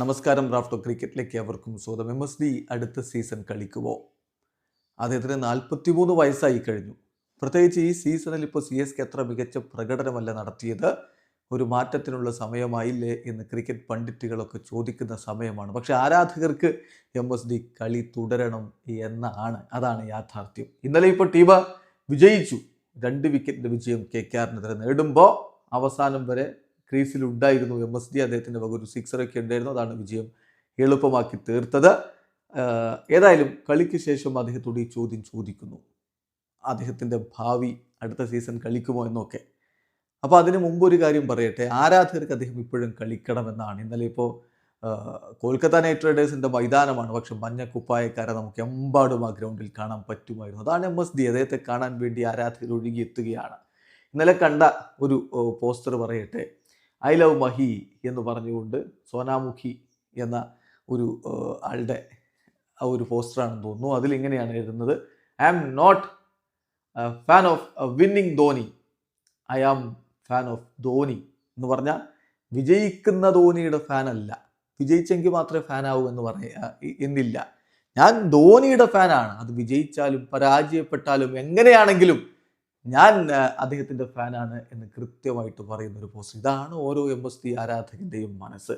നമസ്കാരം റാഫ്റ്റോ ക്രിക്കറ്റിലേക്ക് അവർക്കും സ്വാഗതം. എം എസ് ഡി അടുത്ത സീസൺ കളിക്കുമോ അദ്ദേഹത്തിന് നാൽപ്പത്തിമൂന്ന് വയസ്സായി കഴിഞ്ഞു. പ്രത്യേകിച്ച് ഈ സീസണിൽ ഇപ്പോൾ സി എസ് കെ അത്ര മികച്ച പ്രകടനമല്ല നടത്തിയത്. ഒരു മാറ്റത്തിനുള്ള സമയമായില്ലേ എന്ന് ക്രിക്കറ്റ് പണ്ഡിറ്റുകളൊക്കെ ചോദിക്കുന്ന സമയമാണ്. പക്ഷേ ആരാധകർക്ക് എം എസ് ഡി കളി തുടരണം എന്നാണ് അതാണ് യാഥാർത്ഥ്യം. ഇന്നലെ ഇപ്പോൾ ടീം വിജയിച്ചു. രണ്ട് വിക്കറ്റിന്റെ വിജയം കെ കെ ആറിനെതിരെ നേടുമ്പോൾ അവസാനം വരെ ക്രീസിലുണ്ടായിരുന്നു. എം എസ് ഡി അദ്ദേഹത്തിന്റെ വക ഒരു സിക്സറൊക്കെ ഉണ്ടായിരുന്നു. അതാണ് വിജയം എളുപ്പമാക്കി തീർത്തത്. ഏതായാലും കളിക്ക് ശേഷം അദ്ദേഹത്തോട് ഈ ചോദ്യം ചോദിക്കുന്നു. അദ്ദേഹത്തിന്റെ ഭാവി അടുത്ത സീസൺ കളിക്കുമോ എന്നൊക്കെ. അപ്പോൾ അതിന് മുമ്പ് ഒരു കാര്യം പറയട്ടെ. ആരാധകർക്ക് അദ്ദേഹം ഇപ്പോഴും കളിക്കണമെന്നാണ്. ഇന്നലെ ഇപ്പോൾ കൊൽക്കത്ത നൈറ്റ് റൈഡേഴ്സിന്റെ മൈതാനമാണ്. പക്ഷെ മഞ്ഞ കുപ്പായക്കാരെ നമുക്ക് എമ്പാടും ആ ഗ്രൗണ്ടിൽ കാണാൻ പറ്റുമായിരുന്നു. അതാണ് എം എസ് ഡി. അദ്ദേഹത്തെ കാണാൻ വേണ്ടി ആരാധകർ ഒഴുകിയെത്തുകയാണ്. ഇന്നലെ കണ്ട ഒരു പോസ്റ്റർ പറയട്ടെ. ഐ ലവ് മഹി എന്ന് പറഞ്ഞുകൊണ്ട് സോനാമുഖി എന്ന ഒരു ആളുടെ ആ ഒരു പോസ്റ്ററാണെന്ന് തോന്നുന്നു. അതിലിങ്ങനെയാണ് എഴുതുന്നത്. I am not fan of winning Dhoni I am fan of Dhoni എന്ന് പറഞ്ഞാൽ വിജയിക്കുന്ന ധോനിയുടെ ഫാനല്ല. വിജയിച്ചെങ്കിൽ മാത്രമേ ഫാനാവൂ എന്ന് പറയാ എന്നില്ല. ഞാൻ ധോനിയുടെ ഫാനാണ്. അത് വിജയിച്ചാലും പരാജയപ്പെട്ടാലും എങ്ങനെയാണെങ്കിലും ഞാൻ അദ്ദേഹത്തിന്റെ ഫാനാണ് എന്ന് കൃത്യമായിട്ട് പറയുന്ന ഒരു പോസ്റ്റ്. ഇതാണ് ഓരോ എം എസ് ടി ആരാധകന്റെയും മനസ്സ്.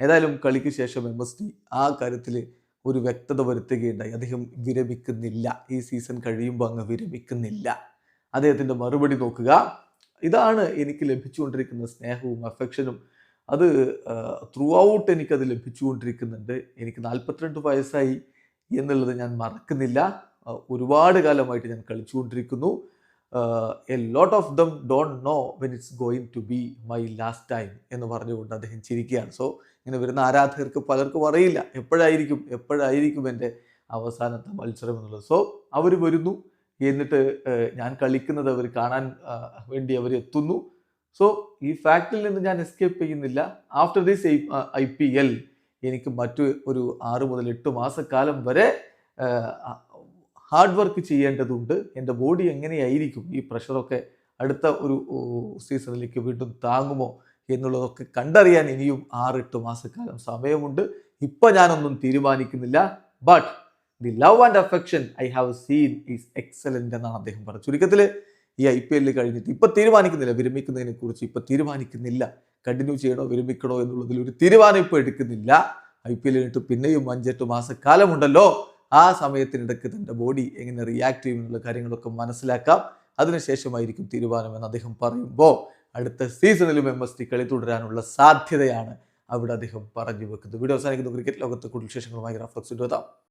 ഏതായാലും കളിക്ക് ശേഷം എം എസ് ടി ആ കാര്യത്തിൽ ഒരു വ്യക്തത വരുത്തുകയുണ്ടായി. അദ്ദേഹം വിരമിക്കുന്നില്ല. ഈ സീസൺ കഴിയുമ്പോൾ അങ്ങ് വിരമിക്കുന്നില്ല. അദ്ദേഹത്തിന്റെ മറുപടി നോക്കുക. ഇതാണ് എനിക്ക് ലഭിച്ചുകൊണ്ടിരിക്കുന്ന സ്നേഹവും അഫെക്ഷനും അത് ത്രൂ ഔട്ട് എനിക്കത് ലഭിച്ചുകൊണ്ടിരിക്കുന്നുണ്ട്. എനിക്ക് നാൽപ്പത്തിരണ്ട് വയസ്സായി എന്നുള്ളത് ഞാൻ മറക്കുന്നില്ല. ഒരുപാട് കാലമായിട്ട് ഞാൻ കളിച്ചുകൊണ്ടിരിക്കുന്നു. A lot of them don't know when it's going to be my last time എന്ന് പറഞ്ഞുകൊണ്ട് അദ്ദേഹം ചിരിക്കുകയാണ്. സോ ഇങ്ങനെ വരുന്ന ആരാധകർക്ക് പലർക്കും അറിയില്ല. എപ്പോഴായിരിക്കും എപ്പോഴായിരിക്കും എന്റെ അവസാനത്തെ മത്സരം എന്നുള്ളത്. സോ അവർ വരുന്നു. എന്നിട്ട് ഞാൻ കളിക്കുന്നത് അവർ കാണാൻ വേണ്ടി അവർ എത്തുന്നു. സോ ഈ ഫാക്റ്റിൽ നിന്ന് ഞാൻ എസ്കേപ്പ് ചെയ്യുന്നില്ല. After this I P L എനിക്ക് മറ്റു ഒരു ആറ് മുതൽ എട്ട് മാസക്കാലം വരെ ഹാർഡ് വർക്ക് ചെയ്യേണ്ടതുണ്ട്. എന്റെ ബോഡി എങ്ങനെയായിരിക്കും? ഈ പ്രഷറൊക്കെ അടുത്ത ഒരു സീസണിലേക്ക് വീണ്ടും താങ്ങുമോ എന്നുള്ളതൊക്കെ കണ്ടറിയാൻ ഇനിയും ആറെട്ട് മാസക്കാലം സമയമുണ്ട്. ഇപ്പം ഞാനൊന്നും തീരുമാനിക്കുന്നില്ല. But the love and affection I have seen is excellent എന്നാണ് അദ്ദേഹം പറഞ്ഞത്. ചുരുക്കത്തിൽ ഈ ഐ പി എല്ലിൽ കഴിഞ്ഞിട്ട് ഇപ്പം തീരുമാനിക്കുന്നില്ല. വിരമിക്കുന്നതിനെ കുറിച്ച് ഇപ്പം തീരുമാനിക്കുന്നില്ല. കണ്ടിന്യൂ ചെയ്യണോ വിരമിക്കണോ എന്നുള്ളതിൽ ഒരു തീരുമാനം ഇപ്പോൾ എടുക്കുന്നില്ല. ഐ പി എല്ലിനിട്ട് പിന്നെയും അഞ്ചെട്ട് മാസക്കാലമുണ്ടല്ലോ. ആ സമയത്തിനിടയ്ക്ക് തന്റെ ബോഡി എങ്ങനെ റിയാക്ട് ചെയ്യും എന്നുള്ള കാര്യങ്ങളൊക്കെ മനസ്സിലാക്കാം. അതിനുശേഷമായിരിക്കും തീരുമാനമെന്ന് അദ്ദേഹം പറയുമ്പോൾ അടുത്ത സീസണിലും എം എസ് ടി കളി തുടരാനുള്ള സാധ്യതയാണ് അവിടെ അദ്ദേഹം പറഞ്ഞു വെക്കുന്നത്. വീഡിയോ അവസാനിക്കുന്നു. ക്രിക്കറ്റ് ലോകത്ത് കൂടുതൽ വിശേഷങ്ങളുമായി റഫ്ലക്സ് എത്താം.